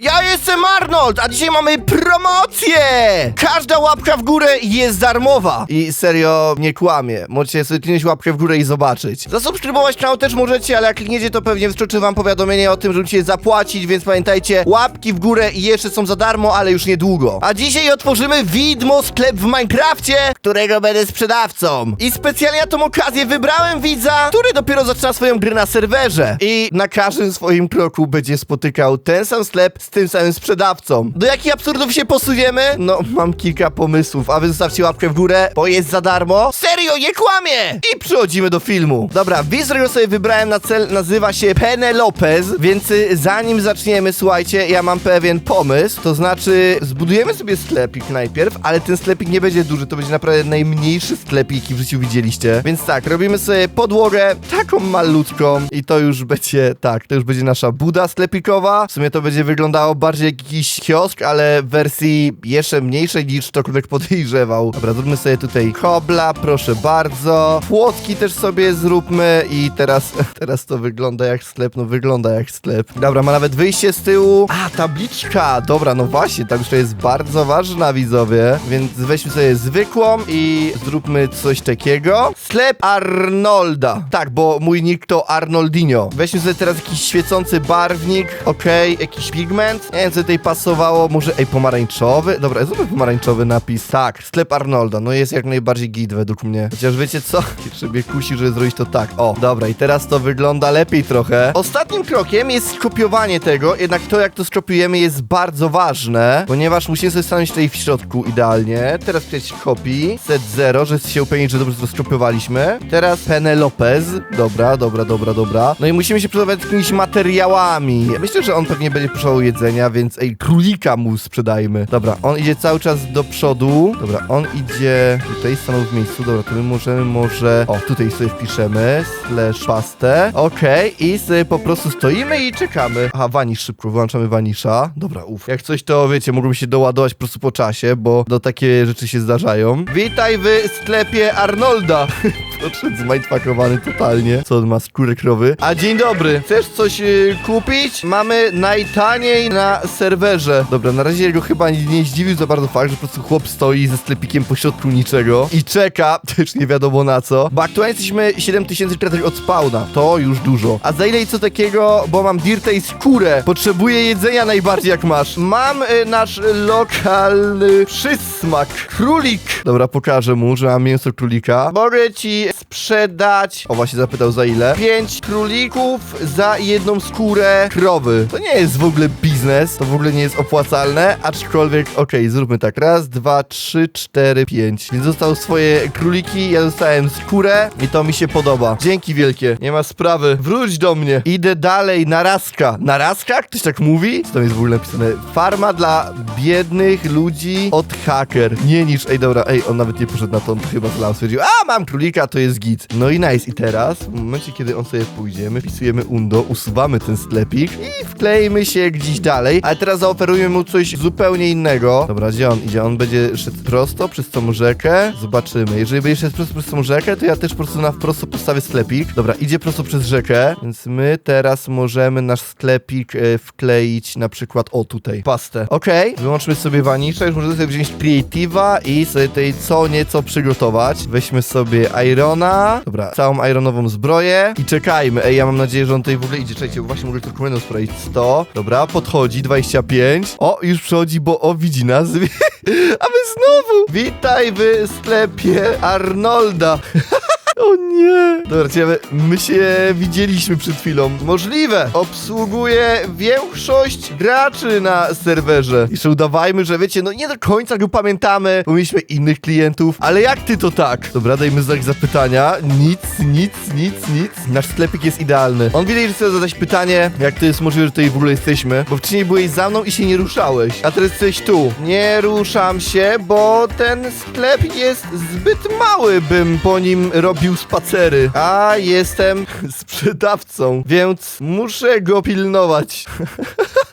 Ja jestem Arnold, a dzisiaj mamy promocję! Każda łapka w górę jest darmowa. I serio, nie kłamie. Możecie sobie kliknąć łapkę w górę i zobaczyć. Zasubskrybować kanał też możecie, ale jak klikniecie, to pewnie wyskoczy wam powiadomienie o tym, że musicie zapłacić, więc pamiętajcie, łapki w górę jeszcze są za darmo, ale już niedługo. A dzisiaj otworzymy widmo sklep w Minecrafcie, którego będę sprzedawcą. I specjalnie na tą okazję wybrałem widza, który dopiero zaczyna swoją grę na serwerze. I na każdym swoim kroku będzie spotykał ten sam sklep z tym samym sprzedawcą. Do jakich absurdów się posuniemy? No, mam kilka pomysłów, a wy zostawcie łapkę w górę, bo jest za darmo. Serio, nie kłamie! I przechodzimy do filmu. Dobra, widz, którego sobie wybrałem na cel, nazywa się Penelopez, więc y, zanim zaczniemy, słuchajcie, ja mam pewien pomysł, to znaczy zbudujemy sobie sklepik najpierw, ale ten sklepik nie będzie duży, to będzie naprawdę najmniejszy sklepik, jaki w życiu widzieliście. Więc tak, robimy sobie podłogę taką malutką i to już będzie, tak, to już będzie nasza buda sklepikowa. W sumie to będzie wyglądało bardziej jak jakiś kiosk, ale w wersji jeszcze mniejszej niż ktokolwiek podejrzewał. Dobra, zróbmy sobie tutaj kobla, proszę bardzo. Płotki też sobie zróbmy i teraz, teraz to wygląda jak sklep, no wygląda jak sklep. Dobra, ma nawet wyjście z tyłu. A, tabliczka! Dobra, no właśnie, tabliczka jest bardzo ważna, widzowie, więc weźmy sobie zwykłą i zróbmy coś takiego. Sklep Arnolda. Tak, bo mój nick to Arnoldinho. Weźmy sobie teraz jakiś świecący barwnik, okej, jakiś pigment. Nie wiem, co tutaj pasowało, może, ej, pomarańczowy? Dobra, zróbmy pomarańczowy napis. Tak, sklep Arnolda, no jest jak najbardziej git według mnie. Chociaż wiecie co? Jeszcze mnie kusi, żeby zrobić to tak. O, dobra, i teraz to wygląda lepiej trochę. Ostatnim krokiem jest skopiowanie tego, jednak to, jak to skopiujemy jest bardzo ważne, ponieważ musimy sobie stanąć tutaj w środku idealnie. Teraz wpisać copy, set 0, że się upewnić, że dobrze to skopiowaliśmy. Teraz Penelopez. Dobra, dobra, dobra, dobra. No i musimy się przygotować jakimiś materiałami. Myślę, że on pewnie będzie potrzebował jedzenia, więc ej, królika mu sprzedajmy. Dobra, on idzie cały czas do przodu. Dobra, on idzie tutaj, stanął w miejscu. Dobra, my możemy może... O, tutaj sobie wpiszemy slash pastę. Okej, i sobie po prostu stoimy i czekamy. Aha, wanisz szybko, wyłączamy wanisza. Dobra, uf. Jak coś, to wiecie, mógłbym się doładować po prostu po czasie, bo do takie rzeczy się zdarzają. Witaj w sklepie Arnolda. Podszedł zmajtpakowany totalnie. Co on ma, skórę krowy? A dzień dobry, chcesz coś y, kupić? Mamy najtaniej na serwerze. Dobra, na razie go chyba nie, nie zdziwił za bardzo fakt, że po prostu chłop stoi ze sklepikiem po środku niczego i czeka, też nie wiadomo na co, bo aktualnie jesteśmy 7400 od spawna, to już dużo. A za ile i co takiego, bo mam dirta i skórę, potrzebuję jedzenia najbardziej jak masz. Mam y, nasz lokalny przysmak, królik. Dobra, pokażę mu, że mam mięso królika. Mogę ci sprzedać, o właśnie zapytał za ile, 5 królików za jedną skórę krowy. To nie jest w ogóle biznes, to w ogóle nie jest opłacalne, aczkolwiek, okej, zróbmy tak. Raz, dwa, trzy, cztery, pięć. Więc został swoje króliki, ja dostałem skórę i to mi się podoba. Dzięki wielkie, nie ma sprawy. Wróć do mnie. Idę dalej, narazka. Narazka? Ktoś tak mówi? Co tam jest w ogóle napisane? Farma dla biednych ludzi od hacker. Nie niż, ej dobra, ej, on nawet nie poszedł na to, on chyba zlał, stwierdził, a mam królika, to jest git. No i nice. I teraz, w momencie, kiedy on sobie pójdzie, my wpisujemy undo, usuwamy ten sklepik i wklejmy się gdzieś dalej, ale teraz zaoferujemy mu coś zupełnie innego. Dobra, gdzie on idzie? On będzie szedł prosto przez tą rzekę. Zobaczymy. Jeżeli będzie szedł prosto przez tą rzekę, to ja też po prostu na prosto postawię sklepik. Dobra, idzie prosto przez rzekę, więc my teraz możemy nasz sklepik e, wkleić na przykład o tutaj, pastę. Okej, wyłączmy sobie wanisza, już możemy sobie wziąć Creative'a i sobie tutaj co nieco przygotować. Weźmy sobie Irona, dobra, całą Ironową zbroję i czekajmy. Ej, ja mam nadzieję, że on tutaj w ogóle idzie. Czekajcie, bo właśnie mogę tylko komendą sprawdzić. 100, dobra, podchodzi, 25. O, już przychodzi, bo o, widzi nas. A my znowu! Witaj w sklepie Arnolda. O nie! Dobra, ciekawe, my się widzieliśmy przed chwilą. Możliwe! Obsługuje większość graczy na serwerze. Jeszcze udawajmy, że wiecie, no nie do końca go pamiętamy, bo mieliśmy innych klientów, ale jak ty to tak? Dobra, dajmy znak zapytania. Nic, nic, nic, nic. Nasz sklepik jest idealny. On wiedział, że chce zadać pytanie, jak to jest możliwe, że tutaj w ogóle jesteśmy, bo wcześniej byłeś za mną i się nie ruszałeś, a teraz jesteś tu. Nie ruszam się, bo ten sklep jest zbyt mały, bym po nim robił robił spacery, a jestem sprzedawcą, więc muszę go pilnować.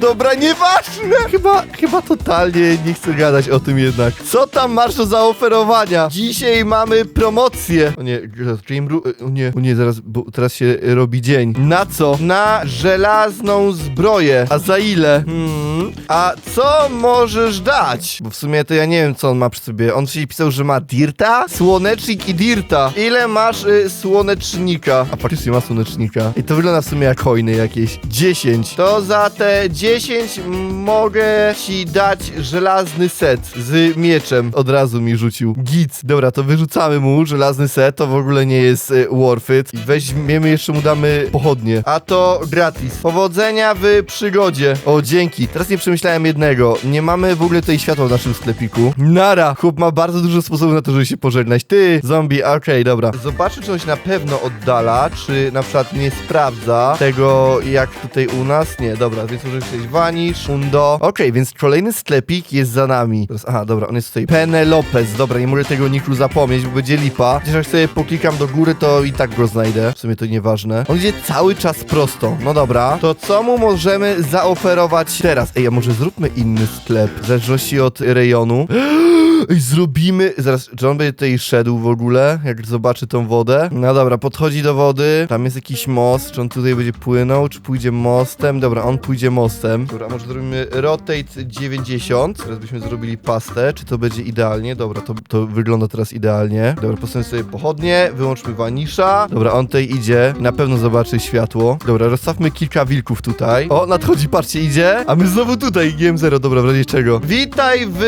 Dobra, nieważne! Chyba, chyba totalnie nie chcę gadać o tym jednak. Co tam masz do zaoferowania? Dzisiaj mamy promocję. O nie, Dream Ru- O nie, o nie, zaraz, bo teraz się robi dzień. Na co? Na żelazną zbroję. A za ile? Hmm. A co możesz dać? Bo w sumie to ja nie wiem, co on ma przy sobie. On dzisiaj pisał, że ma dirta, słonecznik i dirta. Ile masz y, słonecznika? A faktycznie ma słonecznika. I to wygląda w sumie jak hojny jakieś. 10. To za te 10 mogę ci dać żelazny set z mieczem. Od razu mi rzucił. Git. Dobra, to wyrzucamy mu żelazny set. To w ogóle nie jest y, worth it. I weźmiemy jeszcze mu damy pochodnie. A to gratis. Powodzenia w przygodzie. O, dzięki. Teraz nie przemyślałem jednego. Nie mamy w ogóle tutaj światła w naszym sklepiku. Nara. Chłop ma bardzo dużo sposobów na to, żeby się pożegnać. Ty, zombie, okej, dobra. Zobaczę, czy on się na pewno oddala, czy na przykład nie sprawdza tego, jak tutaj u nas. Nie, dobra, więc może przejść Vanish, Undo. Okej, więc kolejny sklepik jest za nami. Teraz, aha, dobra, on jest tutaj. Penelopez. Dobra, nie mogę tego niku zapomnieć, bo będzie lipa. Chociaż jak sobie poklikam do góry, to i tak go znajdę. W sumie to nieważne. On idzie cały czas prosto. No dobra. To co mu możemy zaoferować teraz? Ej, a może zróbmy inny sklep, w zależności od rejonu. Ej, zrobimy... Zaraz, czy on będzie tutaj szedł w ogóle, jak zobaczy tą wodę? No dobra, podchodzi do wody, tam jest jakiś most, czy on tutaj będzie płynął, czy pójdzie mostem? Dobra, on pójdzie mostem. Dobra, może zrobimy rotate 90, teraz byśmy zrobili pastę, czy to będzie idealnie? Dobra, to, to wygląda teraz idealnie. Dobra, postawimy sobie pochodnie, wyłączmy wanisza. Dobra, on tutaj idzie, na pewno zobaczy światło. Dobra, rozstawmy kilka wilków tutaj. O, nadchodzi, patrzcie, idzie, a my znowu tutaj, GM0, dobra, w razie czego. Witaj w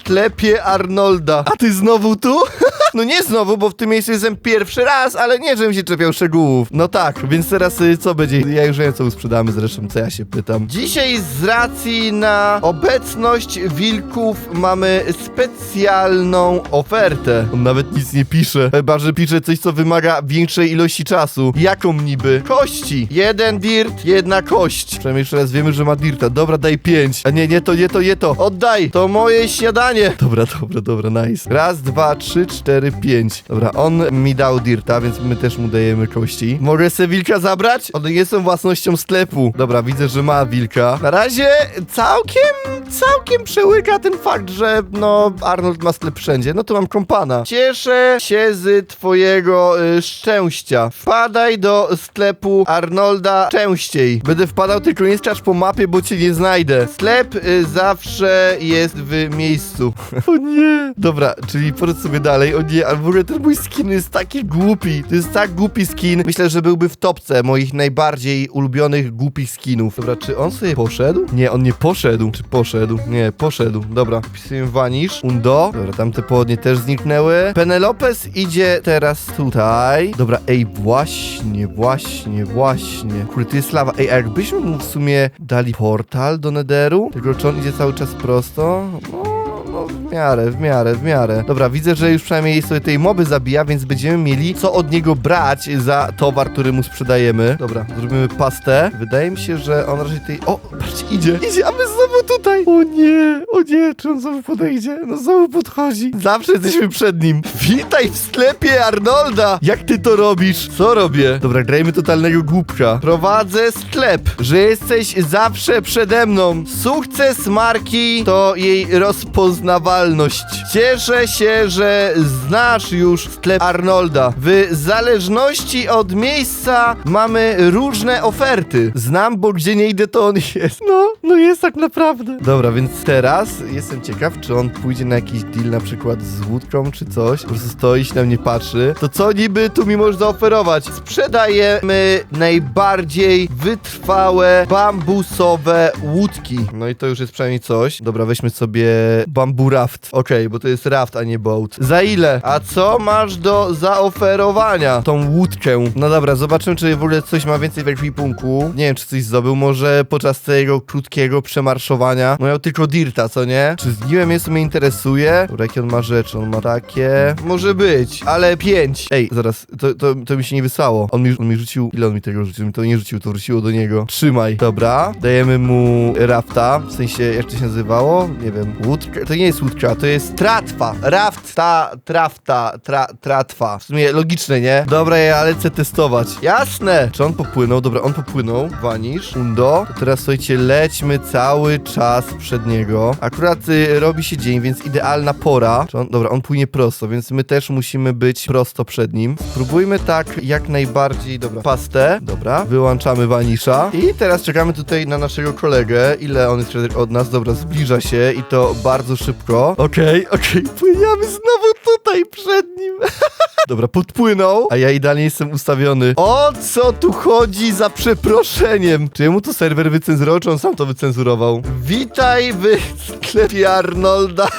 sklepie Arnolda. A ty znowu tu? No nie znowu, bo w tym miejscu jestem pierwszy raz, ale nie, żebym się czepiał szczegółów. No tak, więc teraz y, co będzie? Ja już wiem, co mu sprzedamy zresztą, co ja się pytam. Dzisiaj z racji na obecność wilków mamy specjalną ofertę. On nawet nic nie pisze, chyba, że pisze coś, co wymaga większej ilości czasu. Jaką niby? Kości. Jeden dirt, jedna kość. Przynajmniej jeszcze raz wiemy, że ma dirta. Dobra, daj pięć. A nie, nie to, nie to, nie to. Oddaj, to moje śniadanie. Dobra, dobra, dobra, nice. Raz, dwa, trzy, cztery, pięć. Dobra, on mi dał dirta, więc my też mu dajemy kości. Mogę se wilka zabrać? One nie są własnością sklepu. Dobra, widzę, że ma wilka. Na razie całkiem, całkiem przełyka ten fakt, że no Arnold ma sklep wszędzie. No to mam kompana. Cieszę się z twojego y, szczęścia. Wpadaj do sklepu Arnolda częściej. Będę wpadał, tylko nie skacz po mapie, bo cię nie znajdę. Sklep y, zawsze jest w miejscu. o nie. Dobra, czyli powiedz sobie dalej. O nie, ale w ogóle ten mój skin jest taki głupi. To jest tak głupi skin. Myślę, że byłby w topce moich najbardziej ulubionych głupich skinów. Dobra, czy on sobie poszedł? Nie, on nie poszedł. Czy poszedł? Nie, poszedł. Dobra, wpisujemy Vanish. Undo. Dobra, tamte południe też zniknęły. Penelopez idzie teraz tutaj. Dobra, ej, właśnie, właśnie, właśnie. Kurde, to jest lawa. Ej, a jakbyśmy mu w sumie dali portal do Netheru? Tylko czy on idzie cały czas prosto? No, no, w miarę, w miarę, w miarę. Dobra, widzę, że już przynajmniej sobie tej moby zabija, więc będziemy mieli co od niego brać za towar, który mu sprzedajemy. Dobra, zrobimy pastę. Wydaje mi się, że on raczej tej... O, patrzcie, idzie, idzie, a my znowu tutaj. O nie, o nie, czy on znowu podejdzie? No znowu podchodzi. Zawsze jesteśmy przed nim. Witaj w sklepie Arnolda. Jak ty to robisz? Co robię? Dobra, grajmy totalnego głupka. Prowadzę sklep, że jesteś zawsze przede mną. Sukces marki to jej rozpoznawalność. Cieszę się, że znasz już sklep Arnolda. W zależności od miejsca mamy różne oferty. Znam, bo gdzie nie idę, to on jest. No, no jest tak naprawdę. Dobra, więc teraz jestem ciekaw, czy on pójdzie na jakiś deal na przykład z łódką czy coś. Po prostu stoi się na mnie patrzy. To co niby tu mi możesz zaoferować? Sprzedajemy najbardziej wytrwałe bambusowe łódki. No i to już jest przynajmniej coś. Dobra, weźmy sobie bambu raft. Okej, bo to jest raft, a nie boat. Za ile? A co masz do zaoferowania? Tą łódkę. No dobra, zobaczymy, czy w ogóle coś ma więcej w ekwipunku. Nie wiem, czy coś zdobył. Może podczas tego krótkiego przemarszowania. No miał tylko dirta, co nie? Czy zgniłe mięso mnie interesuje? Dobra, jakie on ma rzeczy? On ma takie... Może być, ale pięć. Ej, zaraz, to, to, to mi się nie wysłało. On mi, on mi rzucił... Ile on mi tego rzucił? Mi to nie rzucił, to wróciło do niego. Trzymaj. Dobra, dajemy mu rafta. W sensie, jak to się nazywało? Nie wiem. Łódkę? To nie jest łódka, to jest tratwa. Raft, ta, trafta, tra, tratwa. W sumie logiczne, nie? Dobra, ja lecę testować. Jasne! Czy on popłynął? Dobra, on popłynął. Vanish, Undo. To teraz słuchajcie, lećmy cały czas przed niego. Akurat y, robi się dzień, więc idealna pora. On, dobra, on płynie prosto, więc my też musimy być prosto przed nim. Spróbujmy tak jak najbardziej, dobra, pastę. Dobra, wyłączamy Vanisha. I teraz czekamy tutaj na naszego kolegę. Ile on jest od nas? Dobra, zbliża się i to bardzo szybko. Okej, okej, płyniemy znowu tutaj przed nim. Dobra, podpłynął, a ja idealnie jestem ustawiony. O co tu chodzi za przeproszeniem? Czy mu to serwer wycenzurował, czy on sam to wycenzurował? Witaj w sklepie Arnolda.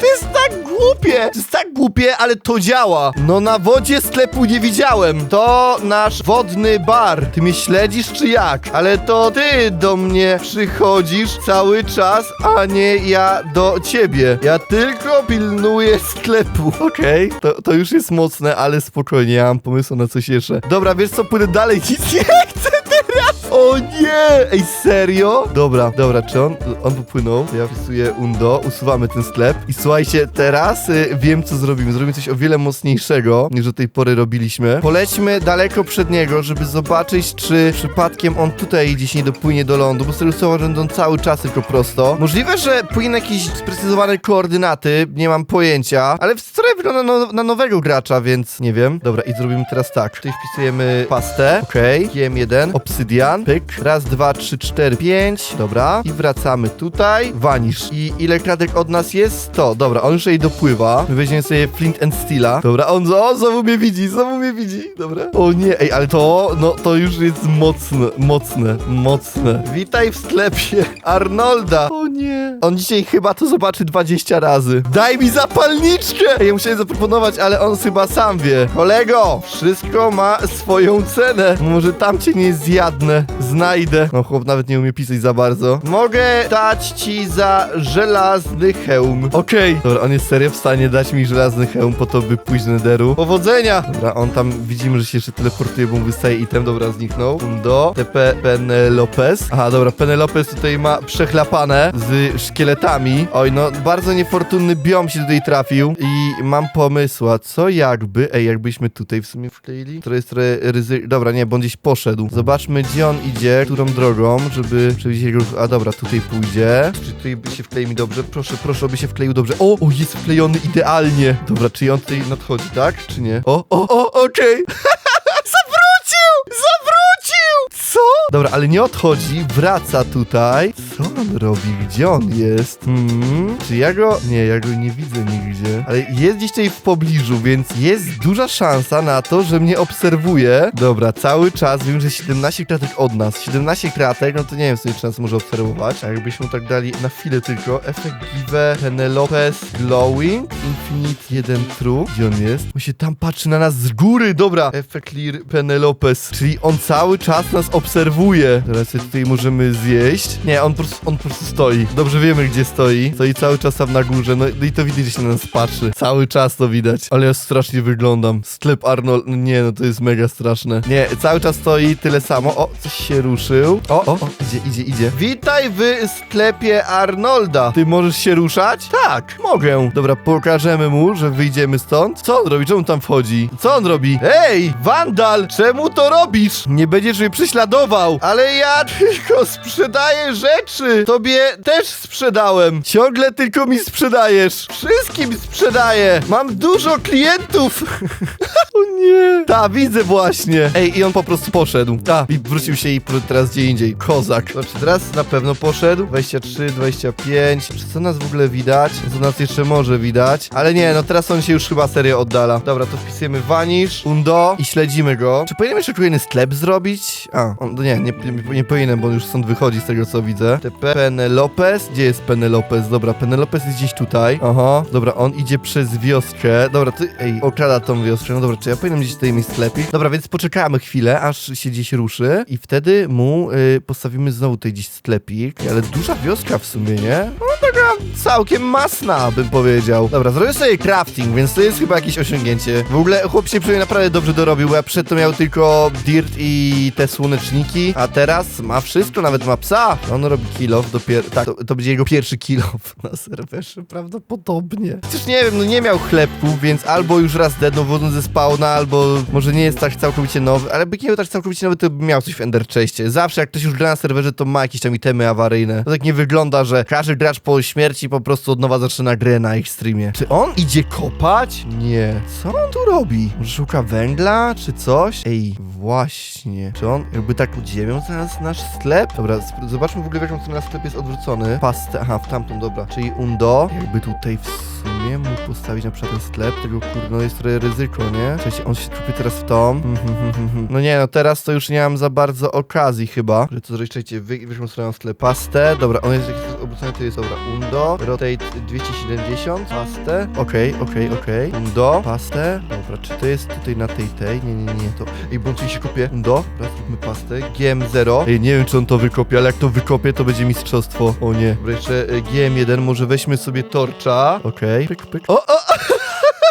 To jest tak głupie! To jest tak głupie, ale to działa. No na wodzie sklepu nie widziałem. To nasz wodny bar. Ty mnie śledzisz czy jak? Ale to ty do mnie przychodzisz cały czas, a nie ja do ciebie. Ja tylko pilnuję sklepu. Okej, to, to już jest mocne, ale spokojnie, ja mam pomysł na coś jeszcze. Dobra, wiesz co, płynę dalej, nic nie chcę teraz! O nie! Ej, serio? Dobra, dobra, czy on, on popłynął? Ja wpisuję undo, usuwamy ten sklep i słuchajcie, teraz y, wiem co zrobimy. Zrobimy coś o wiele mocniejszego niż do tej pory robiliśmy. Polećmy daleko przed niego, żeby zobaczyć, czy przypadkiem on tutaj gdzieś nie dopłynie do lądu, bo sobie słowa, że cały czas tylko prosto. Możliwe, że płynie jakieś sprecyzowane koordynaty, nie mam pojęcia, ale w trochę wygląda na, na nowego gracza, więc nie wiem. Dobra, i zrobimy teraz tak. Tutaj wpisujemy pastę, okej, GM1, obsydian, pyk, raz, dwa, trzy, cztery, pięć, dobra, i wracamy tutaj, vanish. I ile kratek od nas jest? 100, dobra, on już jej dopływa, my weźmiemy sobie flint and steela, dobra, on, o, znowu mnie widzi, znowu mnie widzi, dobra. O nie, ej, ale to, no, to już jest mocne, mocne, mocne. Witaj w sklepie Arnolda. O nie. On dzisiaj chyba to zobaczy 20 razy. Daj mi zapalniczkę! Ej, ja musiałem zaproponować, ale on chyba sam wie. Kolego, wszystko ma swoją cenę. Może tam cię nie zjadnę. Znajdę. No chłop nawet nie umie pisać za bardzo. Mogę dać ci za żelazny hełm. Okej. Dobra, on jest serio w stanie dać mi żelazny hełm po to, by pójść do nederu. Powodzenia! Dobra, on tam widzimy, że się jeszcze teleportuje, bo mu wystaje item. Dobra, zniknął. Do TP Penelopes. Aha, dobra, Penelopes tutaj ma przechlapane z szkieletami. Oj, no, bardzo niefortunny biom się tutaj trafił. I mam pomysł, a co jakby... Ej, jakbyśmy tutaj w sumie wkleili? To jest trochę ryzyko... Dobra, nie, bo on gdzieś poszedł. Zobaczmy, gdzie on idzie, którą drogą, żeby przewidzieć jego... A dobra, tutaj pójdzie. Czy tutaj by się wklei mi dobrze? Proszę, proszę, aby się wkleił dobrze. O, o, jest wklejony idealnie. Dobra, czy on tutaj nadchodzi, tak? Czy nie? O, o, o, okej. Zawrócił! Zawrócił! Co? Dobra, ale nie odchodzi, wraca tutaj. Co on robi? Gdzie on jest? Hmm? Czy ja go... Nie, ja go nie widzę nigdzie. Ale jest gdzieś tutaj w pobliżu, więc jest duża szansa na to, że mnie obserwuje. Dobra, cały czas wiem, że 17 kratek od nas. 17 kratek, no to nie wiem, sobie czy nas może obserwować. A jakbyśmy tak dali na chwilę tylko. Efekt give Penelopes glowing. Infinite 1 true. Gdzie on jest? On się tam patrzy na nas z góry. Dobra. Efekt clear Penelopes. Czyli on cały czas nas obserwuje. Teraz sobie tutaj możemy zjeść. Nie, on po prostu, on po prostu stoi. Dobrze wiemy, gdzie stoi. Stoi cały czas tam na górze. No, i to widać, że się na nas patrzy. Cały czas to widać. Ale ja strasznie wyglądam. Sklep Arnold. No nie, no to jest mega straszne. Nie, cały czas stoi tyle samo. O, coś się ruszył. O, o, o, idzie, idzie, idzie. Witaj w sklepie Arnolda. Ty możesz się ruszać? Tak, mogę. Dobra, pokażemy mu, że wyjdziemy stąd. Co on robi? Czemu tam wchodzi? Co on robi? Ej, wandal! Czemu to robisz? Nie będziesz mnie prześladował. Ale ja tylko sprzedaję rzeczy. Tobie też sprzedałem. Ciągle tylko mi sprzedajesz. Wszystkim sprzedaję. Mam dużo klientów. o nie. Ta, widzę właśnie. Ej, i on po prostu poszedł. Ta, i wrócił się i teraz gdzie indziej. Kozak. Znaczy, teraz na pewno poszedł. 23, 25. Czy co nas w ogóle widać? Co nas jeszcze może widać? Ale nie, no teraz on się już chyba serio oddala. Dobra, to wpisujemy Vanish, Undo i śledzimy go. Czy powinienem jeszcze kolejny sklep zrobić? A, on, nie, nie, nie, nie powinienem, bo on już stąd wychodzi z tego co widzę. TP Penelopes. Gdzie jest Penelopes? Dobra, Penelopes jest gdzieś tutaj. Aha, dobra, on idzie przez wioskę. Dobra, ty, ej, okrada tą wioskę. No dobra, czy ja powinienem gdzieś tutaj mieć sklepik? Dobra, więc poczekamy chwilę, aż się gdzieś ruszy i wtedy mu y, postawimy znowu tutaj gdzieś sklepik. Ale duża wioska w sumie, nie? No taka całkiem masna, bym powiedział. Dobra, zrobię sobie crafting, więc to jest chyba jakieś osiągnięcie. W ogóle chłop się przynajmniej naprawdę dobrze dorobił, bo ja przedtem miał tylko dirt i te słoneczniki, a teraz ma wszystko, nawet ma psa. On robi kill off dopiero, tak, to, to będzie jego pierwszy kill off na serwerze, prawdopodobnie. Chociaż nie wiem, no nie miał chlebków, więc albo już raz dedną wodą ze spawna, albo może nie jest tak całkowicie nowy, ale by nie był tak całkowicie nowy, to by miał coś w Ender Chestie. Zawsze jak ktoś już gra na serwerze, to ma jakieś tam itemy awaryjne. To tak nie wygląda, że każdy gracz po śmierci po prostu od nowa zaczyna grę na ich streamie. Czy on idzie kopać? Nie. Co on tu robi? Może szuka węgla, czy coś? Ej, właśnie. Czy on jakby tak pod ziemią znalazł nasz sklep? Dobra, zobaczmy w ogóle w jaką nasz sklep jest odwrócony. Pastę, aha, w tamtą, dobra. Czyli Undo, jakby tutaj w sumie mógł postawić na przykład ten sklep, tego kurde, no jest trochę ryzyko, nie? Słuchajcie, on się skupi teraz w tą. Mhm, mhm, mhm. No nie, no teraz to już nie mam za bardzo okazji chyba. Że to zrobić, czekajcie, wy, wyszłą stronę sklep. Pastę, dobra, on jest jakiś obrócony, to jest, dobra, Undo, rotate 270, pastę, okej, okej, okej, Undo, pastę, dobra, czy to jest tutaj na tej, tej? Nie, nie, nie, to, ej, tutaj się kopie, Undo, teraz zróbmy pastę, GM0, ej, nie wiem, czy on to wykopie, ale jak to wykopie, to będzie mistrzostwo, o nie, dobra, jeszcze e, GM1, może weźmy sobie torcza, okej, pyk, pyk, o, o,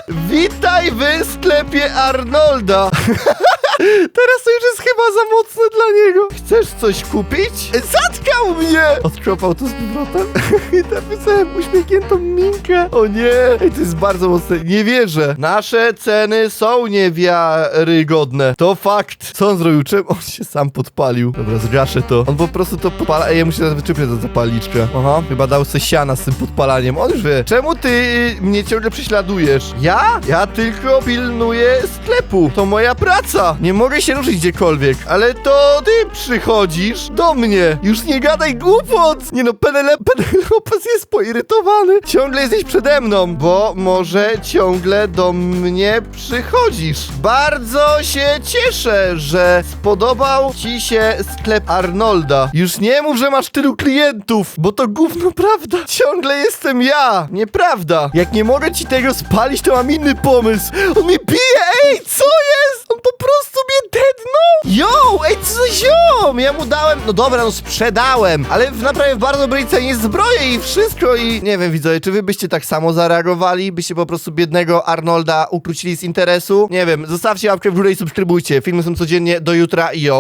Witaj w sklepie Arnolda! Teraz to już jest chyba za mocne dla niego. Chcesz coś kupić? Zatkał mnie! Odkropał to z powrotem i napisałem uśmiechniętą minkę. O nie! Ej, to jest bardzo mocne. Nie wierzę. Nasze ceny są niewiarygodne. To fakt. Co on zrobił? Czym on się sam podpalił? Dobra, zgaszę to. On po prostu to podpala. Ej, ja muszę teraz wyczupić za zapalniczkę. Aha, chyba dał se siana z tym podpalaniem. On już wie. Czemu ty mnie ciągle prześladujesz? Ja? Ja tylko pilnuję sklepu. To moja praca. Nie mogę się ruszyć gdziekolwiek. Ale to ty przychodzisz do mnie. Już nie gadaj głupot. Nie no, Penele Penelopes jest poirytowany. Ciągle jesteś przede mną, bo może ciągle do mnie przychodzisz. Bardzo się cieszę, że spodobał ci się sklep Arnolda. Już nie mów, że masz tylu klientów, bo to gówno prawda. Ciągle jestem ja. Nieprawda. Jak nie mogę ci tego spalić, to mam inny pomysł. On mnie bije, ej, co jest? On po prostu mnie deadnął. Yo, ej, co za ziom? Ja mu dałem, no dobra, no sprzedałem, ale w naprawdę w bardzo dobrej cenie zbroję i wszystko i nie wiem, widzowie, czy wy byście tak samo zareagowali? Byście po prostu biednego Arnolda ukrócili z interesu? Nie wiem, zostawcie łapkę w górę i subskrybujcie. Filmy są codziennie, do jutra, yo.